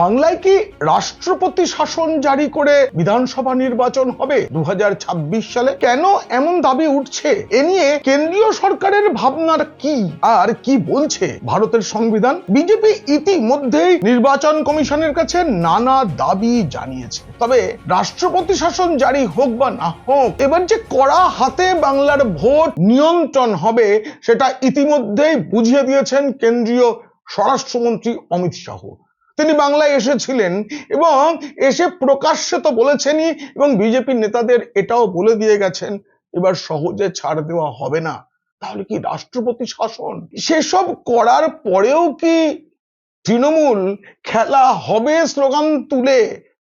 বাংলায় কি রাষ্ট্রপতি শাসন জারি করে বিধানসভা নির্বাচন হবে দু সালে? কেন এমন দাবি উঠছে? এ নিয়ে কেন্দ্রীয় সরকারের ভাবনার কি? আর কি বলছে ভারতের সংবিধান? বিজেপি ইতিমধ্যেই নির্বাচন কমিশনের কাছে নানা দাবি জানিয়েছে। তবে রাষ্ট্রপতি শাসন জারি হোক বা না হোক, এবার যে কড়া হাতে বাংলার ভোট নিয়ন্ত্রণ হবে, সেটা ইতিমধ্যেই বুঝিয়ে দিয়েছেন কেন্দ্রীয় স্বরাষ্ট্রমন্ত্রী অমিত শাহ। তিনি বাংলায় এসেছিলেন এবং এসে প্রকাশ্যে তো বলেছেনই এবং বিজেপির নেতাদের এটাও বলে দিয়ে গেছেন, এবার সহজে ছাড় দেওয়া হবে না। তাহলে কি রাষ্ট্রপতি শাসন? সেসব করার পরেও কি তৃণমূল খেলা হবে স্লোগান তুলে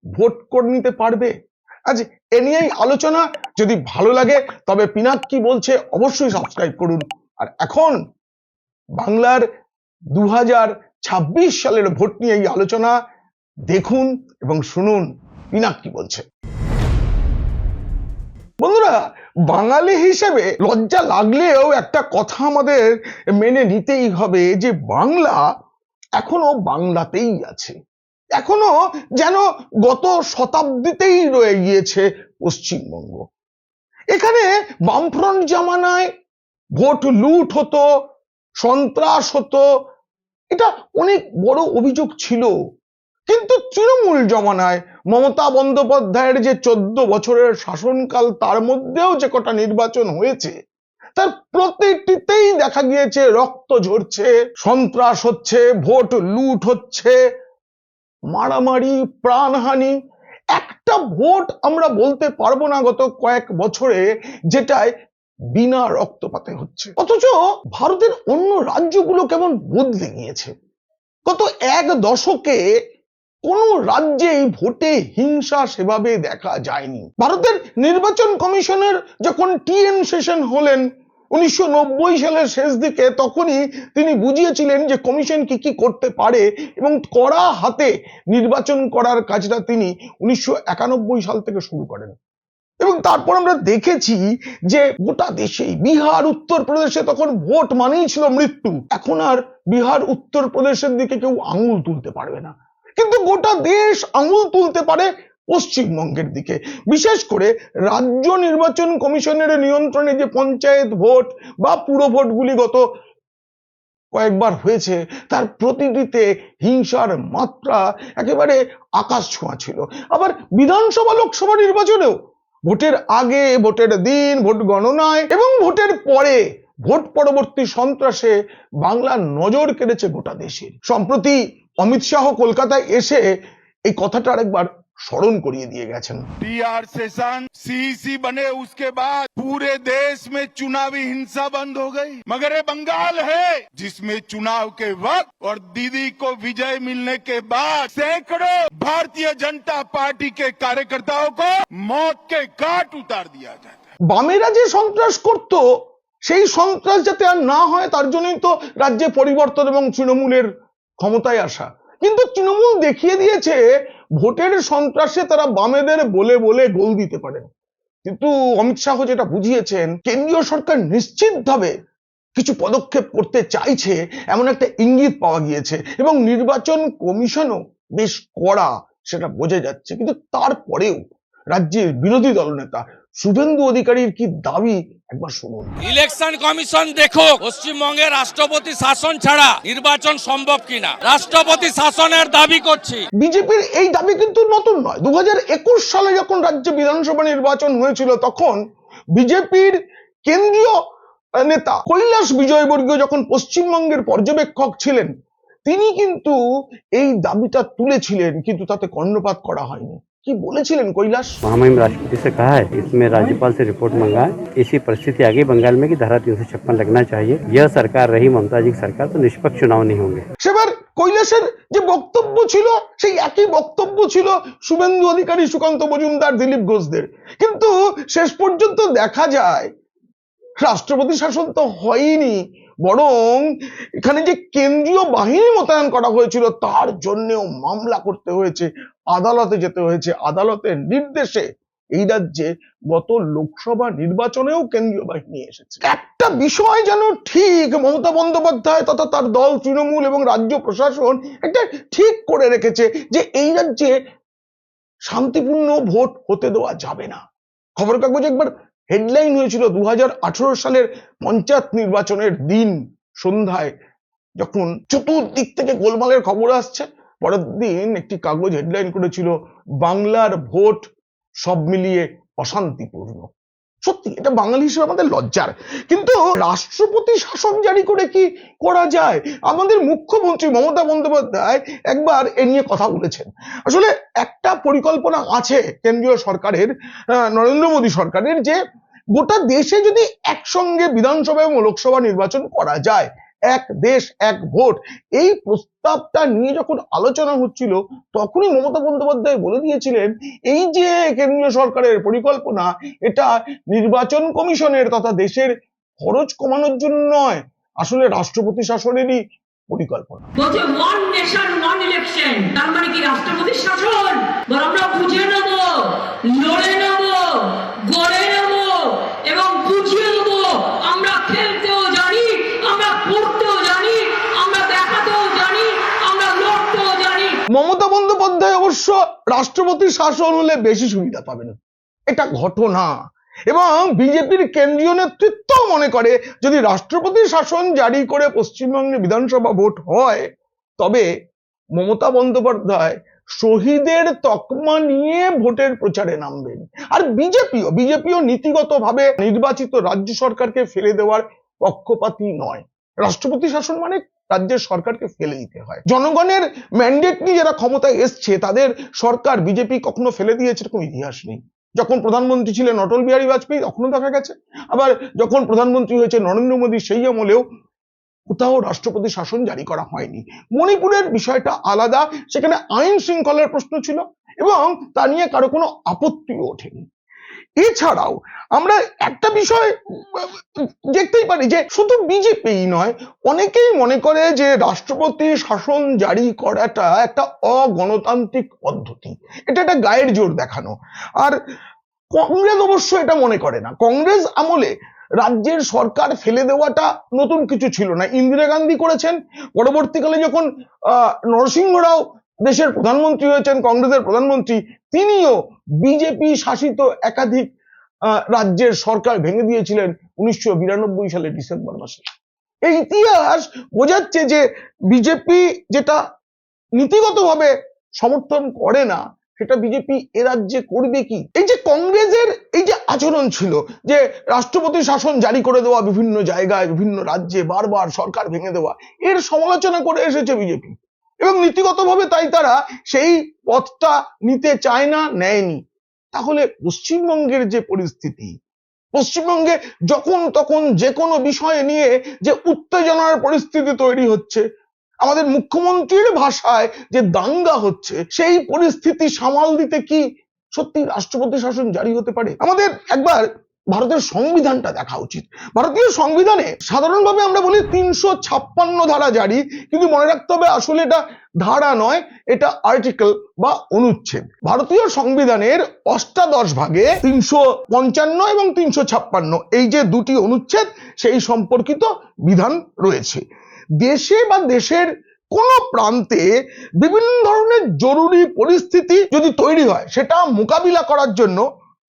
ভোট করে নিতে পারবে? আজ এ নিয়েই আলোচনা। যদি ভালো লাগে, তবে পিনাক কি বলছে অবশ্যই সাবস্ক্রাইব করুন। আর এখন বাংলার দু হাজার ছাব্বিশ সালের ভোট নিয়ে এই আলোচনা। দেখুন এবং শুনুন, পিনাক কি বলছে। বন্ধুরা, বাঙালি হিসেবে লজ্জা লাগলেও একটা কথা আমাদের মেনে নিতেই হবে যে, বাংলা এখনও বাংলাতেই আছে। এখনও যেন গত শতাব্দীতেই রয়ে গিয়েছে পশ্চিমবঙ্গ। এখানে বামফ্রন্ট জামানায় ভোট লুট হতো, সন্ত্রাস হতো এটা অনেক বড় অভিযোগ ছিল। কিন্তু তৃণমূল জমানায় মমতা বন্দ্যোপাধ্যায়ের যে চোদ্দ বছরের শাসনকাল, তার মধ্যেও যে কটা নির্বাচন হয়েছে, তার প্রতিটিতেই দেখা গিয়েছে রক্ত ঝরছে, সন্ত্রাস হচ্ছে, ভোট লুট হচ্ছে, মারামারি, প্রাণহানি। একটা ভোট আমরা বলতে পারব না গত কয়েক বছরে, যেটায় বিনা রক্তপাতে হচ্ছে। অথচ ভারতের অন্য রাজ্যগুলো কেমন বদলে গিয়েছে। গত এক দশকে কোন রাজ্যেই ভোটে হিংসা সেভাবে দেখা যায়নি। ভারতের নির্বাচন কমিশনের যখন টিএন সেশন হলেন, উনিশশো নব্বই সালের শেষ দিকে তখনই তিনি বুঝিয়েছিলেন যে কমিশন কি কি করতে পারে এবং কড়া হাতে নির্বাচন করার কাজটা তিনি উনিশশো একানব্বই সাল থেকে শুরু করেন। এবং তারপর আমরা দেখেছি যে গোটা দেশেই বিহার উত্তরপ্রদেশে তখন ভোট মানেই ছিল মৃত্যু। এখন আর বিহার উত্তরপ্রদেশের দিকে কেউ আঙুল তুলতে পারবে না। কিন্তু গোটা দেশ আঙুল তুলতে পারে পশ্চিমবঙ্গের দিকে। বিশেষ করে রাজ্য নির্বাচন কমিশনের নিয়ন্ত্রণে যে পঞ্চায়েত ভোট বা পুরো ভোটগুলি গত কয়েকবার হয়েছে, তার প্রতিটিতে হিংসার মাত্রা একেবারে আকাশ ছোঁয়া ছিল। আবার বিধানসভা, লোকসভা নির্বাচনেও ভোটের আগে, ভোটের দিন, ভোট গণনায় এবং ভোটের পরে ভোট পরবর্তী সন্ত্রাসে বাংলা নজর কেড়েছে গোটা দেশের। সম্প্রতি অমিত শাহ কলকাতায় এসে এই কথাটা আরেকবার স্মরণ করিয়ে দিয়ে গেছেন टीआर सेशन सीईसी बने उसके बाद पूरे देश में चुनावी हिंसा बंद हो गई मगर ये बंगाल है जिसमें चुनाव के वक्त और दीदी को विजय मिलने के बाद सैकड़ों भारतीय जनता पार्टी के कार्यकर्ताओं को मौत के घाट उतार दिया जाता है বামেরা যে সন্ত্রাস করত সেই সন্ত্রাস যাতে আর না হয় তার জন্যই তো রাজ্যে পরিবর্তন এবং তৃণমূলের ক্ষমতায় আসা কিন্তু তৃণমূল দেখিয়ে দিয়েছে, ভোটের সন্ত্রাসে তারা বামেদের বলে বলে গোল দিতে পারেন কিন্তু অমিত শাহ যেটা বুঝিয়েছেন, কেন্দ্রীয় সরকার নিশ্চিতভাবে কিছু পদক্ষেপ করতে চাইছে, এমন একটা ইঙ্গিত পাওয়া গিয়েছে এবং নির্বাচন কমিশনও বেশ কড়া সেটা বোঝা যাচ্ছে। কিন্তু তারপরেও রাজ্যের বিরোধী দলনেতা শুভেন্দু অধিকারীর কি দাবি? একবার শুনুন। ইলেকশন কমিশন দেখো পশ্চিমবঙ্গে রাষ্ট্রপতি শাসন ছাড়া নির্বাচন সম্ভব কিনা। রাষ্ট্রপতি শাসনের দাবি করছি। বিজেপির এই দাবি কিন্তু নতুন নয়। দু সালে যখন রাজ্যে বিধানসভা নির্বাচন হয়েছিল তখন বিজেপির কেন্দ্রীয় নেতা কৈলাস বিজয়বর্গীয় যখন পশ্চিমবঙ্গের পর্যবেক্ষক ছিলেন তিনি কিন্তু এই দাবিটা তুলেছিলেন কিন্তু তাতে কর্ণপাত করা হয়নি। কি বলেছিলেন কৈলাস महामहिम राष्ट्रपति से कहा है इसमें राज्यपाल से रिपोर्ट मंगाए ऐसी परिस्थिति आ गई बंगाल में कि धारा तीन सौ छप्पन लगना चाहिए यह सरकार रही ममता जी की सरकार तो निष्पक्ष चुनाव नहीं होंगे সেবার কৈলাসের যে বক্তব্য ছিল সেই একই বক্তব্য ছিল শুভেন্দু অধিকারী সুকান্ত মজুমদার দিলীপ ঘোষদের কিন্তু শেষ পর্যন্ত দেখা যায় রাষ্ট্রপতি শাসন তো হয়নি বরং এখানে যে কেন্দ্রীয় বাহিনী মোতায়েন করা হয়েছিল, তার জন্যেও মামলা করতে হয়েছে, আদালতে যেতে হয়েছে। আদালতের নির্দেশে এই রাজ্যে গত লোকসভা নির্বাচনেও কেন্দ্রীয় বাহিনী এসেছে। একটা বিষয় যেন ঠিক মমতা বন্দ্যোপাধ্যায় তথা তার দল তৃণমূল এবং রাজ্য প্রশাসন একটা ঠিক করে রেখেছে যে এই রাজ্যে শান্তিপূর্ণ ভোট হতে দেওয়া যাবে না। খবর কাগজ একবার হেডলাইন হয়েছিল দু হাজার আঠারো সালের পঞ্চায়েত নির্বাচনের দিন সন্ধ্যায়, যখন চতুর্দিক থেকে গোলমালের খবর আসছে। পরের দিন একটি কাগজ হেডলাইন করেছিল, বাংলার ভোট সব মিলিয়ে অশান্তিপূর্ণ। সত্যি, এটা বাঙালি হিসেবে আমাদের লজ্জার। কিন্তু রাষ্ট্রপতি শাসন জারি করে কি করা যায়? আমাদের মুখ্যমন্ত্রী মমতা বন্দ্যোপাধ্যায় একবার এ নিয়ে কথা বলেছেন। আসলে একটা পরিকল্পনা আছে কেন্দ্রীয় সরকারের নরেন্দ্র মোদী সরকারের যে গোটা দেশে যদি একসঙ্গে বিধানসভা এবং লোকসভা নির্বাচন করা যায় এক দেশ, এক ভোট। এই প্রস্তাবটা নিয়ে যখন আলোচনা হচ্ছিল, তখনই মমতা বন্দ্যোপাধ্যায় বলে দিয়েছিলেন, এই যে কেন্দ্রীয় সরকারের পরিকল্পনা, এটা নির্বাচন কমিশনের তথা দেশের খরচ কমানোর জন্য নয়, আসলে রাষ্ট্রপতি শাসনেরই পরিকল্পনা। বলছে ওয়ান নেশন ওয়ান ইলেকশন তার মানে কি রাষ্ট্রপতি শাসন? আমরা বুঝে নেব, লড়ে নেব, গড়ে নেব এবং বুঝিয়ে দেব আমরা খেলতেও জানি আমরা পড়তেও জানি আমরা দেখাতেও জানি আমরা লড়তেও জানি মমতা বন্দ্যোপাধ্যায় অবশ্য রাষ্ট্রপতি শাসন হলে বেশি সুবিধা পাবেন। এটা ঘটনা। এবং বিজেপির কেন্দ্রীয় নেতৃত্ব মনে করে, যদি রাষ্ট্রপতি শাসন জারি করে পশ্চিমবঙ্গে বিধানসভা ভোট হয়, তবে মমতা বন্দ্যোপাধ্যায় শহীদের তকমা নিয়ে ভোটের প্রচারে নামবেন। আর বিজেপিও বিজেপিও নীতিগতভাবে নির্বাচিত রাজ্য সরকারকে ফেলে দেওয়ার পক্ষপাতী নয়। রাষ্ট্রপতি শাসন মানে রাজ্যের সরকারকে ফেলে দিতে হয়। জনগণের ম্যান্ডেট নিয়ে যারা ক্ষমতায় এসছে, তাদের সরকার বিজেপি কখনো ফেলে দিয়েছে এরকম ইতিহাস নেই। যখন প্রধানমন্ত্রী ছিলেন অটল বিহারী বাজপেয়ী, তখনও দেখা গেছে। আবার যখন প্রধানমন্ত্রী হয়েছে নরেন্দ্র মোদী, সেই আমলেও কোথাও রাষ্ট্রপতি শাসন জারি করা হয়নি। মণিপুরের বিষয়টা আলাদা, সেখানে আইন শৃঙ্খলার প্রশ্ন ছিল এবং তা নিয়ে কারও কোনো আপত্তিও ওঠেনি। এছাড়াও আমরা একটা বিষয় দেখতেই পারি যে শুধু বিজেপি নয়, অনেকেই মনে করে যে রাষ্ট্রপতি শাসন জারি করাটা একটা অগণতান্ত্রিক পদ্ধতি। এটা একটা গায়ের জোর দেখানো। আর কংগ্রেস অবশ্য এটা মনে করে না। কংগ্রেস আমলে রাজ্যের সরকার ফেলে দেওয়াটা নতুন কিছু ছিল না। ইন্দিরা গান্ধী করেছেন। পরবর্তীকালে যখন নরসিংহ রাও দেশের প্রধানমন্ত্রী হয়েছেন, কংগ্রেসের প্রধানমন্ত্রী, তিনিও বিজেপি শাসিত একাধিক রাজ্যের সরকার ভেঙে দিয়েছিলেন উনিশশো সালের ডিসেম্বর মাসে। এই ইতিহাস বোঝাচ্ছে যে বিজেপি যেটা নীতিগতভাবে সমর্থন করে না, সেটা বিজেপি এ রাজ্যে করবে কি? এই যে কংগ্রেসের এই যে আচরণ ছিল, যে রাষ্ট্রপতি শাসন জারি করে দেওয়া বিভিন্ন জায়গায়, বিভিন্ন রাজ্যে বারবার সরকার ভেঙে দেওয়া, এর সমালোচনা করে এসেছে বিজেপি। এবং নীতিগতভাবে তাই তারা সেই পথটা নিতে চায় না, নেয়নি। তাহলে পশ্চিমবঙ্গের যে পরিস্থিতি, পশ্চিমবঙ্গে যখন তখন যে কোনো বিষয় নিয়ে যে উত্তেজনার পরিস্থিতি তৈরি হচ্ছে, আমাদের মুখ্যমন্ত্রীর ভাষায় যে দাঙ্গা হচ্ছে, সেই পরিস্থিতি সামাল দিতে কি সত্যি রাষ্ট্রপতি শাসন জারি হতে পারে? আমাদের একবার ভারতের সংবিধানটা দেখা উচিত। ভারতীয় সংবিধানে সাধারণভাবে আমরা বলি তিনশো ছাপ্পান্ন ধারা জারি, কিন্তু মনে রাখতে হবে আসলে এটা ধারা নয়, এটা আর্টিকেল বা অনুচ্ছেদ। ভারতীয় সংবিধানের অষ্টাদশ ভাগে তিনশো পঞ্চান্ন এবং তিনশো ছাপ্পান্ন, এই যে দুটি অনুচ্ছেদ, সেই সম্পর্কিত বিধান রয়েছে। দেশে বা দেশের কোন প্রান্তে বিভিন্ন ধরনের জরুরি পরিস্থিতি যদি তৈরি হয়, সেটা মোকাবিলা করার জন্য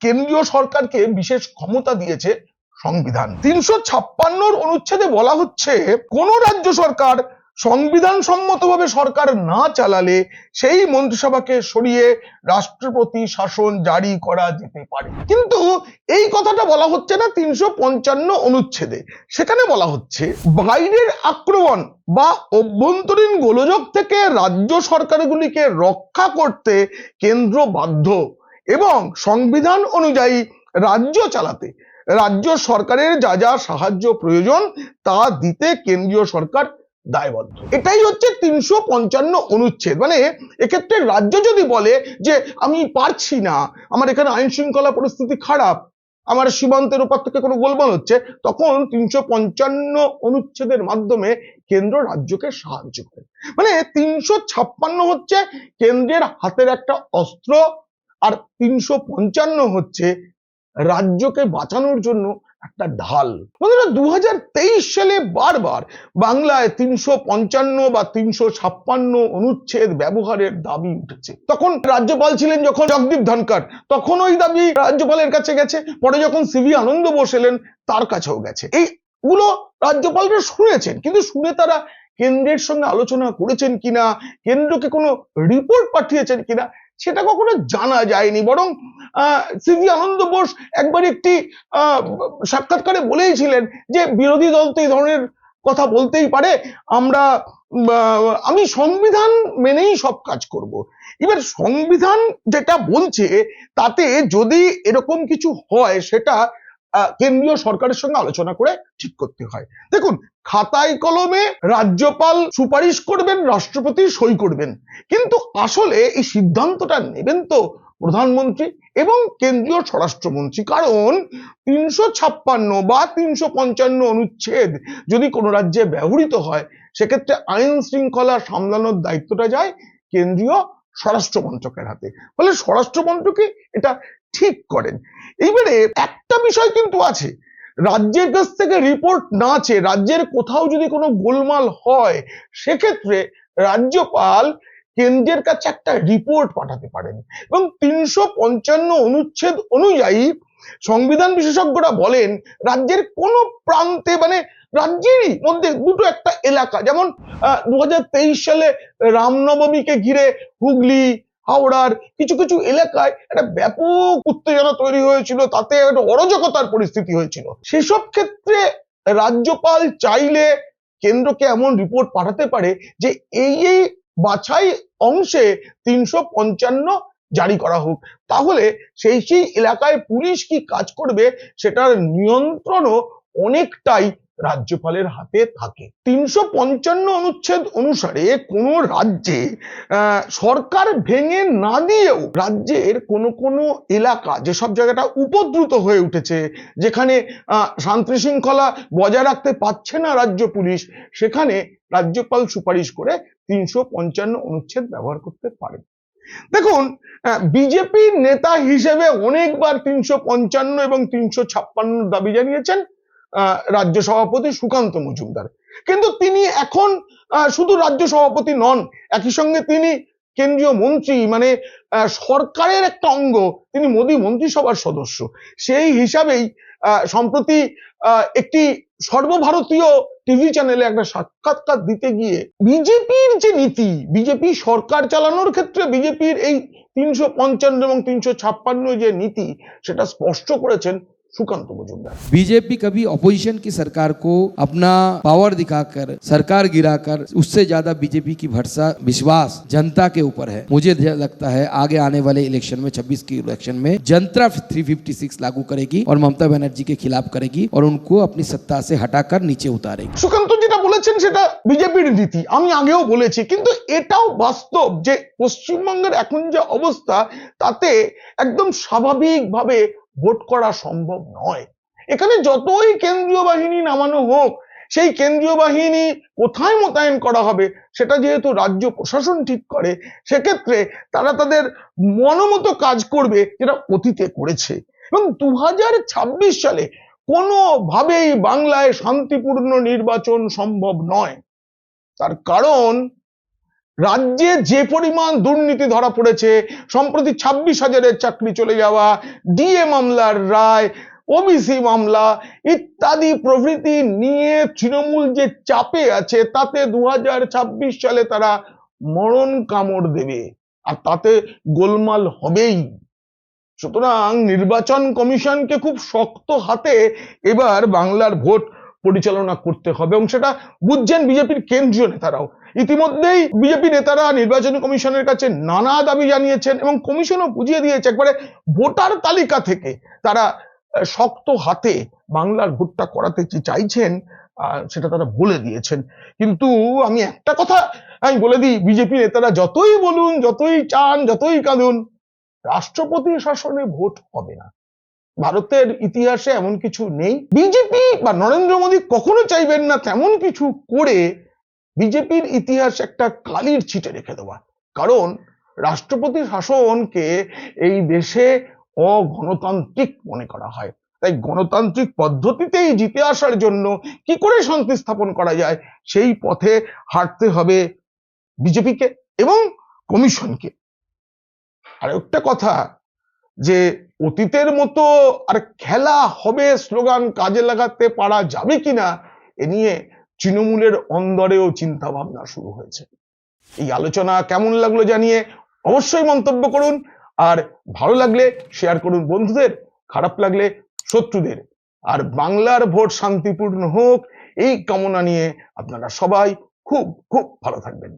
কেন্দ্রীয় সরকারকে বিশেষ ক্ষমতা দিয়েছে সংবিধান। তিনশো ছাপ্পান্নর অনুচ্ছেদে বলা হচ্ছে, কোন রাজ্য সরকার সংবিধান সম্মতভাবে সরকার না চালালে সেই মন্ত্রিসভাকে সরিয়ে রাষ্ট্রপতি শাসন জারি করা যেতে পারে। কিন্তু এই কথাটা বলা হচ্ছে না তিনশো পঞ্চান্ন অনুচ্ছেদে। সেখানে বলা হচ্ছে, বাইরের আক্রমণ বা অভ্যন্তরীণ গোলযোগ থেকে রাজ্য সরকারগুলিকে রক্ষা করতে কেন্দ্র বাধ্য। এবং সংবিধান অনুযায়ী রাজ্য চালাতে। রাজ্য সরকারের যা যা সাহায্য প্রয়োজন তা দিতে কেন্দ্রীয় সরকার দায়বদ্ধ। এটাই হচ্ছে তিনশো পঞ্চান্ন অনুচ্ছেদ। মানে এক্ষেত্রে রাজ্য যদি বলে যে, আমি পারছি না, আমার এখানে আইন শৃঙ্খলা পরিস্থিতি খারাপ, আমার সীমান্তের উপর থেকে কোনো গোলমাল হচ্ছে, তখন তিনশো পঞ্চান্ন অনুচ্ছেদের মাধ্যমে কেন্দ্র রাজ্যকে সাহায্য করে। মানে তিনশো ছাপ্পান্ন হচ্ছে কেন্দ্রের হাতের একটা অস্ত্র আর তিনশো পঞ্চান্ন হচ্ছে রাজ্যকে বাঁচানোর জন্য একটা ঢাল। বন্ধুরা দু হাজার তেইশ সালে বারবার বাংলায় তিনশো পঞ্চান্ন বা তিনশো ছাপ্পান্ন অনুচ্ছেদ ব্যবহারের দাবি উঠেছে। তখন রাজ্যপাল ছিলেন যখন জগদীপ ধনকর তখন ওই দাবি রাজ্যপালের কাছে গেছে। পরে যখন সিভি আনন্দ বোস এলেন, তার কাছেও গেছে। এই এইগুলো রাজ্যপালরা শুনেছেন, কিন্তু শুনে তারা কেন্দ্রের সঙ্গে আলোচনা করেছেন কিনা, কেন্দ্রকে কোনো রিপোর্ট পাঠিয়েছেন কিনা সেটা কখনো জানা যায়নি। বরং সিভি আনন্দ বোস একবার একটি সাক্ষাৎকারে বলেইছিলেন যে, বিরোধী দল তো এই ধরনের কথা বলতেই পারে, আমরা আমি সংবিধান মেনেই সব কাজ করব। এবার সংবিধান যেটা বলছে, তাতে যদি এরকম কিছু হয়, সেটা কেন্দ্রীয় সরকারের সঙ্গে আলোচনা করে ঠিক করতে হয়। দেখুন, খাতায় কলমে রাজ্যপাল সুপারিশ করবেন, রাষ্ট্রপতি সই করবেন। কিন্তু আসলে এই সিদ্ধান্তটা নেবেন তো প্রধানমন্ত্রী এবং কেন্দ্রীয় স্বরাষ্ট্রমন্ত্রী। কারণ তিনশো ছাপ্পান্ন বা তিনশো পঞ্চান্ন অনুচ্ছেদ যদি কোনো রাজ্যে ব্যবহৃত হয়, সেক্ষেত্রে আইন শৃঙ্খলা সামলানোর দায়িত্বটা যায় কেন্দ্রীয় স্বরাষ্ট্র মন্ত্রকের হাতে। ফলে স্বরাষ্ট্র মন্ত্রকে এটা ঠিক করেন। এইবারে একটা বিষয় কিন্তু আছে। রাজ্যের কাছ থেকে রিপোর্ট না চেয়ে রাজ্যের কোথাও যদি কোনো গোলমাল হয়, সেক্ষেত্রে রাজ্যপাল কেন্দ্রের কাছে একটা রিপোর্ট পাঠাতে পারেন এবং তিনশো পঞ্চান্ন অনুচ্ছেদ অনুযায়ী সংবিধান বিশেষজ্ঞরা বলেন, রাজ্যের কোন প্রান্তে মানে রাজ্যেরই মধ্যে দুটো একটা এলাকা, যেমন দু হাজার তেইশ সালে রামনবমীকে ঘিরে হুগলি হাওড়ার কিছু কিছু এলাকায় একটা ব্যাপক উত্তেজনা তৈরি হয়েছিল, তাতে একটা অরাজকতার পরিস্থিতি হয়েছিল। সেসব ক্ষেত্রে রাজ্যপাল চাইলে কেন্দ্রকে এমন রিপোর্ট পাঠাতে পারে যে এই এই বাছাই অংশে তিনশো পঞ্চান্ন জারি করা হোক। তাহলে সেই সেই এলাকায় পুলিশ কি কাজ করবে, সেটার নিয়ন্ত্রণও অনেকটাই রাজ্যপালের হাতে থাকে। তিনশো পঞ্চান্ন অনুচ্ছেদ অনুসারে কোন রাজ্যে সরকার ভেঙে না দিয়েও রাজ্যের কোন কোন এলাকা যেসব জায়গাটা উপদ্রুত হয়ে উঠেছে, যেখানে শান্তি শৃঙ্খলা বজায় রাখতে পারছে না রাজ্য পুলিশ, সেখানে রাজ্যপাল সুপারিশ করে তিনশো পঞ্চান্ন অনুচ্ছেদ ব্যবহার করতে পারেন। দেখুন বিজেপির নেতা হিসেবে অনেকবার তিনশো পঞ্চান্ন এবং তিনশো ছাপ্পান্ন দাবি জানিয়েছেন। রাজ্য সভাপতি সুকান্ত মজুমদার। কিন্তু তিনি এখন শুধু রাজ্য সভাপতি নন, একই সঙ্গে তিনি কেন্দ্রীয় মন্ত্রী মানে সরকারের একটা অঙ্গ, তিনি মোদী মন্ত্রিসভার সদস্য। সেই হিসাবেই সম্প্রতি একটি সর্বভারতীয় টিভি চ্যানেলে একটা সাক্ষাৎকার দিতে গিয়ে বিজেপির যে নীতি, বিজেপি সরকার চালানোর ক্ষেত্রে বিজেপির এই তিনশো পঞ্চান্ন এবং তিনশো ছাপ্পান্ন যে নীতি, সেটা স্পষ্ট করেছেন সুকান্ত মজুমদার बीजेपी कभी ऑपोजिशन की सरकार को अपना पावर दिखाकर सरकार गिराकर उससे ज्यादा बीजेपी की भरसा विश्वास जनता के ऊपर है मुझे ज- लगता है आगे आने वाले इलेक्शन में 26 की इलेक्शन में जनता 356 लागू करेगी और ममता बनर्जी के खिलाफ करेगी और उनको अपनी सत्ता से हटाकर नीचे उतारेगी সুকান্ত যেটা বলেছেন সেটা বিজেপির নীতি আমি আগেও বলেছি কিন্তু এটাও বাস্তব যে পশ্চিমবঙ্গের এখন যে অবস্থা তাতে একদম স্বাভাবিকভাবে ভোট করা সম্ভব নয়। এখানে যতই কেন্দ্রীয় বাহিনী নামানো হোক, সেই কেন্দ্রীয় বাহিনী কোথায় মোতায়েন করা হবে, সেটা যেহেতু রাজ্য প্রশাসন ঠিক করে, সেক্ষেত্রে তারা তাদের মনোমতো কাজ করবে যেটা অতীতে করেছে। এবং দু ছাব্বিশ সালে কোনোভাবেই বাংলায় শান্তিপূর্ণ নির্বাচন সম্ভব নয়। তার কারণ রাজ্যে যে পরিমাণ দুর্নীতি ধরা পড়েছে, সম্প্রতি ছাব্বিশ হাজারের চাকরি চলে যাওয়া, ডিএ মামলার রায়, ওবিসি মামলা ইত্যাদি প্রভৃতি নিয়ে তৃণমূল যে চাপে আছে, তাতে দু হাজার ছাব্বিশ সালে তারা মরণ কামড় দেবে, আর তাতে গোলমাল হবেই। সুতরাং নির্বাচন কমিশনকে খুব শক্ত হাতে এবার বাংলার ভোট পরিচালনা করতে হবে, এবং সেটা বুঝছেন বিজেপির কেন্দ্রীয় নেতারাও। ইতিমধ্যেই বিজেপি নেতারা নির্বাচন কমিশনের কাছে নানা দাবি জানিয়েছেন এবং কমিশনও বুঝিয়ে দিয়েছে একবারে ভোটার তালিকা থেকে। তারা শক্ত হাতে বাংলার ভোটটা করাতে চাইছেন সেটা তারা বলে দিয়েছেন। কিন্তু আমি একটা কথা, আমি বলে দিই, বিজেপি নেতারা যতই বলুন, যতই চান, যতই কাঁদুন, রাষ্ট্রপতি শাসনে ভোট হবে না। ভারতের ইতিহাসে এমন কিছু নেই। বিজেপি বা নরেন্দ্র মোদী কখনো চাইবেন না তেমন কিছু করে বিজেপির ইতিহাস একটা কালির ছিটে রেখে দেওয়া। কারণ রাষ্ট্রপতি শাসনকে এই দেশে অগণতান্ত্রিক মনে করা হয়। তাই গণতান্ত্রিক পদ্ধতিতেই জিতে আসার জন্য কি করে শান্তি স্থাপন করা যায়, সেই পথে হাঁটতে হবে বিজেপিকে এবং কমিশনকে। আর একটা কথা, যে অতীতের মতো আর খেলা হবে, স্লোগান কাজে লাগাতে পারা যাবে কিনা, এ নিয়ে তৃণমূলের অন্দরেও চিন্তা ভাবনা শুরু হয়েছে। এই আলোচনা কেমন লাগল জানিয়ে অবশ্যই মন্তব্য করুন, আর ভালো লাগলে শেয়ার করুন বন্ধুদের, খারাপ লাগলে শত্রুদের। আর বাংলার ভোট শান্তিপূর্ণ হোক, এই কামনা নিয়ে আপনারা সবাই খুব খুব ভালো থাকবেন।